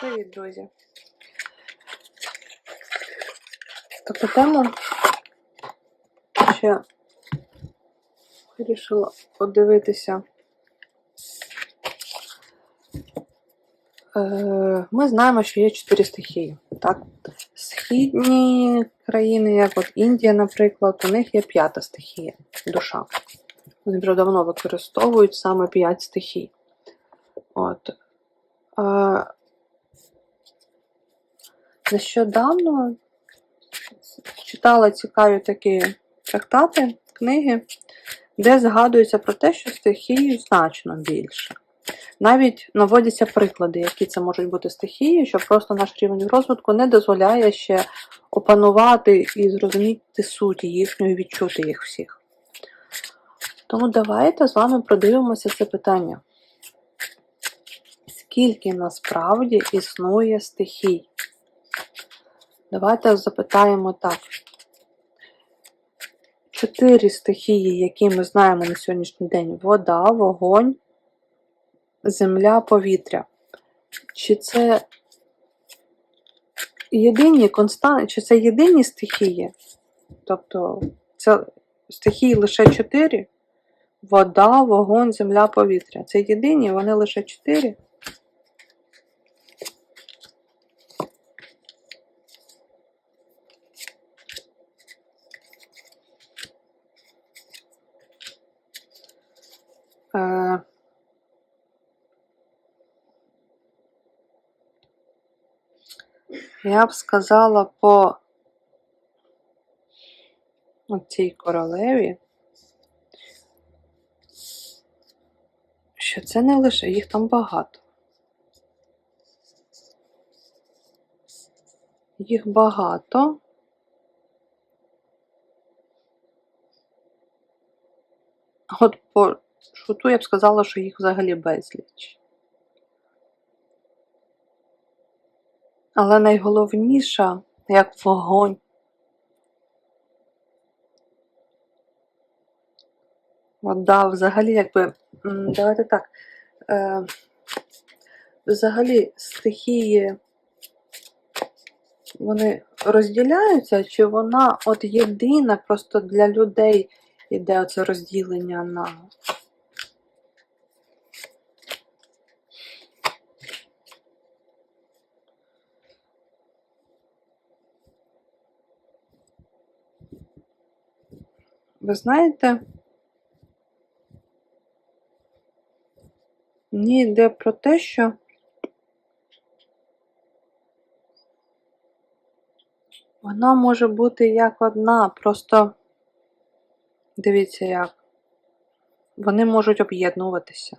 Привіт, друзі. Така тема ще вирішила подивитися. Е, Ми знаємо, що є чотири стихії. Так? Східні країни, як от Індія, наприклад, у них є п'ята стихія душа. Вони вже давно використовують саме п'ять стихій. От. Нещодавно читала цікаві такі трактати, книги, де згадується про те, що стихій значно більше. Навіть наводяться приклади, які це можуть бути стихії, що просто наш рівень розвитку не дозволяє ще опанувати і зрозуміти суть їхню і відчути їх всіх. Тому давайте з вами продивимося це питання. Скільки насправді існує стихій? Давайте запитаємо так. Чотири стихії, які ми знаємо на сьогоднішній день: вода, вогонь, земля, повітря. Чи це єдині константи, чи це єдині стихії? Тобто це стихії лише чотири? Вода, вогонь, земля, повітря. Це єдині, вони лише чотири? Е, Я б сказала по цій королеві, що це не лише їх там багато. Їх багато. От по шуту я б сказала, що їх взагалі безліч. Але найголовніша, як вогонь. От, да, взагалі, якби, давайте так. Е, взагалі стихії, вони розділяються, чи вона от єдина просто для людей іде оце розділення на Ви знаєте, мені йде про те, що вона може бути як одна, просто дивіться як. Вони можуть об'єднуватися.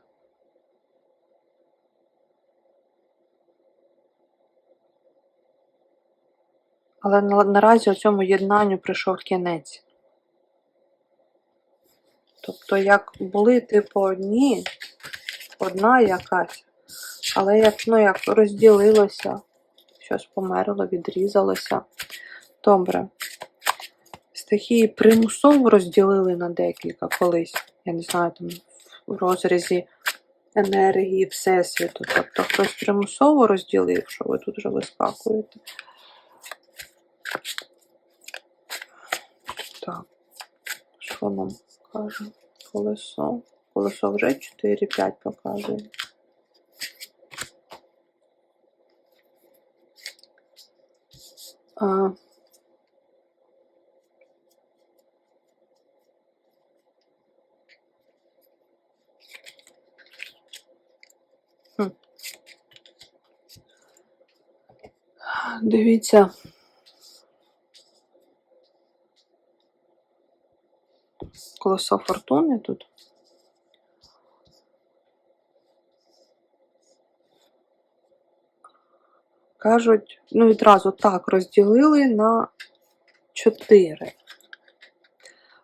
Але наразі у цьому єднанню прийшов кінець. Тобто, як були, типу, одні, одна якась, але як, ну, як розділилося, щось померло, відрізалося. Добре. Стихії примусово розділили на декілька колись. Я не знаю, там в розрізі енергії Всесвіту. Тобто хтось примусово розділив, що ви тут вже вискакуєте. Так, що нам каже? Колесо. Колесо вже 4-5 показує. А. Дивіться. Колесо фортуни тут. Кажуть, ну відразу так розділили на 4.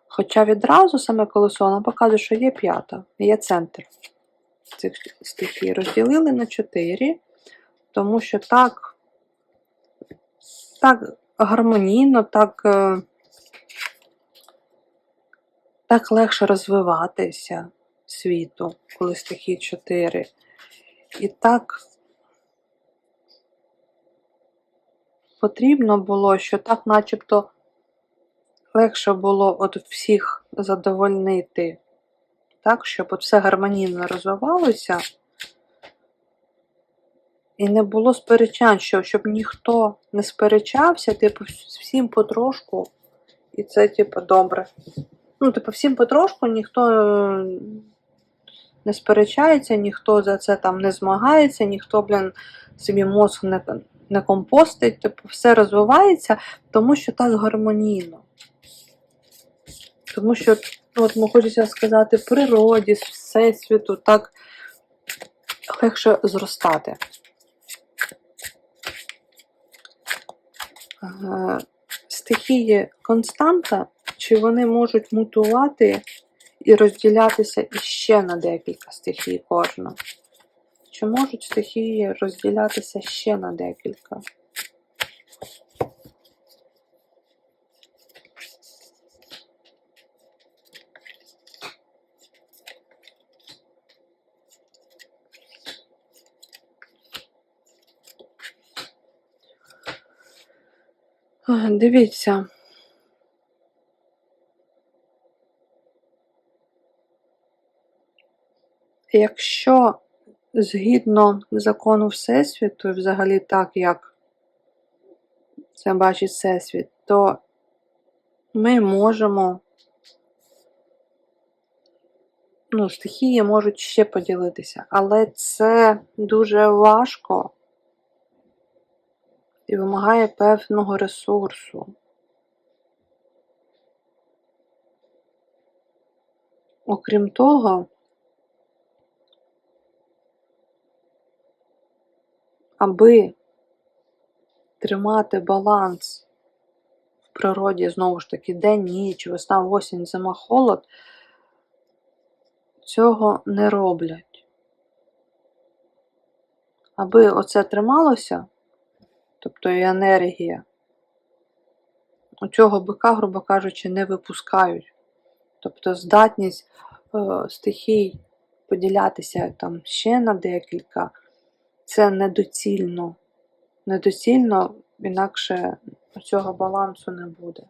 Хоча відразу саме колесо воно показує, що є п'ята, є центр цих стихій. Розділили на 4, тому що так, так гармонійно, так, е, так легше розвиватися світу, коли стихії 4. І так потрібно було, що так начебто легше було от всіх задовольнити, так, щоб от все гармонійно розвивалося. І не було сперечань, що, щоб ніхто не сперечався, типу, всім потрошку, і це, типу, добре. Ну, типу, всім потрошку ніхто е, не сперечається, ніхто за це там не змагається, ніхто, блін, собі мозг не, не компостить, типу, все розвивається, тому що так гармонійно. Тому що, от ми хочеться сказати, природі, всесвіту, так легше зростати. Е, Стихії константа, чи вони можуть мутувати і розділятися іще на декілька стихій кожна? Чи можуть стихії розділятися ще на декілька? Дивіться. Якщо згідно закону Всесвіту, і взагалі так, як це бачить Всесвіт, то ми можемо, ну, стихії можуть ще поділитися, але це дуже важко і вимагає певного ресурсу. Окрім того, аби тримати баланс в природі, знову ж таки, день, ніч, весна, осінь, зима, холод, цього не роблять. Аби оце трималося, тобто і енергія, у цього бика, грубо кажучи, не випускають. Тобто здатність е, стихій поділятися там ще на декілька, це недоцільно. Недоцільно, інакше цього балансу не буде.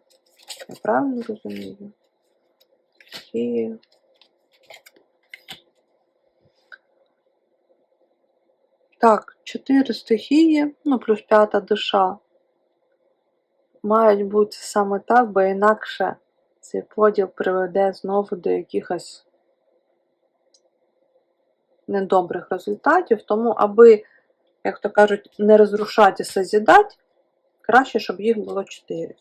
Я правильно розумію? І... Так, чотири стихії, ну плюс п'ята душа, мають бути саме так, бо інакше цей поділ приведе знову до якихось недобрих результатів. Тому, аби, як то кажуть, не розрушати созідати, краще, щоб їх було 4.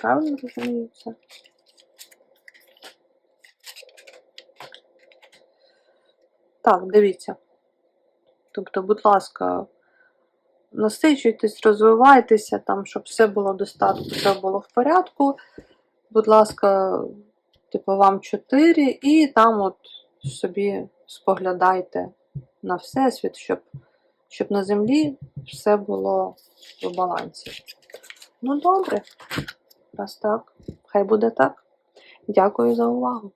Правильно розумію це? Так, дивіться. Тобто, будь ласка, насичуйтесь, розвивайтеся, там, щоб все було достатньо, все було в порядку. Будь ласка, типу, вам 4, і там от собі споглядайте на всесвіт, щоб, щоб на землі все було в балансі. Ну, добре, раз так, хай буде так. Дякую за увагу.